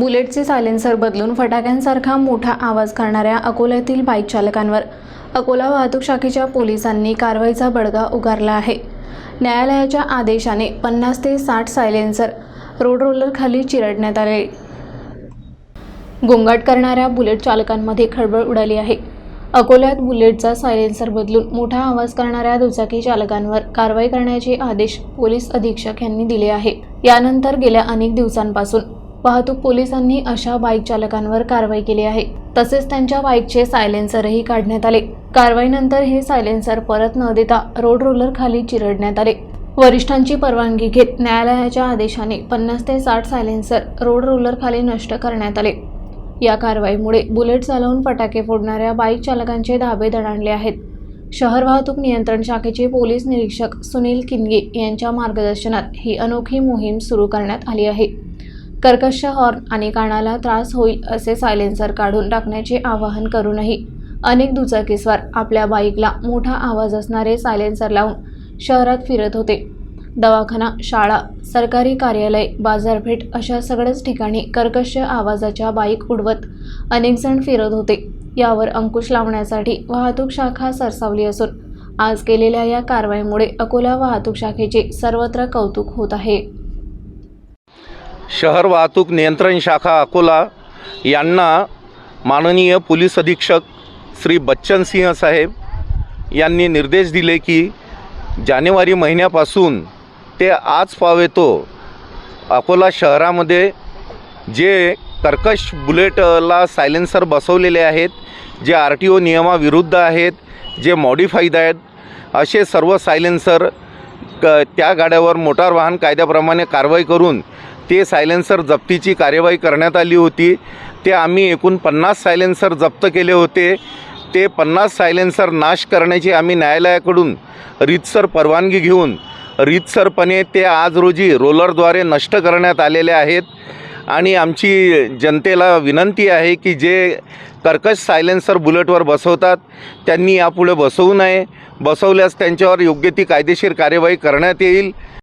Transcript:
बुलेटचे silencer बदलून फटाक्यांसारखा मोठा आवाज करणाऱ्या अकोल्यातील बाईक चालकांवर. अकोला वाहतूक शाखेच्या पोलिसांनी कारवाईचा बडगा उगारला आहे. न्यायालयाच्या आदेशाने पन्नास ते साठ सायलेन्सर रोड रोलरखाली चिरडण्यात आले. गोंगाट करणाऱ्या बुलेट चालकांमध्ये खळबळ उडाली आहे. अकोल्यात बुलेटचा सायलेन्सर बदलून मोठा आवाज करणाऱ्या दुचाकी चालकांवर कारवाई करण्याचे आदेश पोलीस अधीक्षक यांनी दिले आहे. यानंतर गेल्या अनेक दिवसांपासून वाहतूक पोलिसांनी अशा बाईक चालकांवर कारवाई केली आहे. तसेच त्यांच्या बाईकचे सायलेन्सरही काढण्यात आले. कारवाईनंतर हे सायलेन्सर परत न देता रोड रोलर खाली चिरडण्यात आले. वरिष्ठांची परवानगी घेत न्यायालयाच्या आदेशाने पन्नास ते साठ सायलेन्सर रोड रोलर खाली नष्ट करण्यात आले. या कारवाईमुळे बुलेट चालवून फटाके फोडणाऱ्या बाईक चालकांचे धाबे दणाणले आहेत. शहर वाहतूक नियंत्रण शाखेचे पोलीस निरीक्षक सुनील किनगे यांच्या मार्गदर्शनात ही अनोखी मोहीम सुरू करण्यात आली आहे. कर्कश हॉर्न आणि कानाला त्रास होईल असे सायलेन्सर काढून टाकण्याचे आवाहन करूनही अनेक दुचाकीस्वार आपल्या बाईकला मोठा आवाज असणारे सायलेन्सर लावून शहरात फिरत होते. दवाखाना शाळा सरकारी कार्यालय बाजारपेठ अशा सगळ्याच ठिकाणी कर्कश आवाजाच्या बाईक उडवत अनेकजण फिरत होते. यावर अंकुश लावण्यासाठी वाहतूक शाखा सरसावली असून आज केलेल्या या कारवाईमुळे अकोला वाहतूक शाखेचे सर्वत्र कौतुक होत आहे. शहर वाहतूक नियंत्रण शाखा अकोला यांना माननीय पोलीस अधीक्षक श्री बच्चन सिंह साहेब यांनी निर्देश दिले की जानेवारी महिन्यापासून ते आज पावेतो अकोला शहरामध्ये जे कर्कश बुलेटला सायलेन्सर बसवलेले आहेत जे आर टी ओ नियमाविरुद्ध आहेत जे मॉडिफाईड आहेत असे सर्व सायलेन्सर क त्या गाड्यावर मोटार वाहन कायद्याप्रमाणे कारवाई करून ते सायलेन्सर जप्तीची कार्यवाही करण्यात आली होती. ते आम्ही एकूण पन्नास सायलेन्सर जप्त केले होते. ते पन्नास सायलेन्सर नाश करण्याची आम्ही न्यायालयाकडून रीतसर परवानगी घेऊन रीतसरपणे ते आज रोजी रोलरद्वारे नष्ट करण्यात आलेले आहेत. आणि आमची जनतेला विनंती आहे की जे कर्कश सायलेन्सर बुलेटवर बसवतात त्यांनी यापुढे बसवू नये. बसवल्यास त्यांच्यावर योग्य ती कायदेशीर कार्यवाही करण्यात येईल.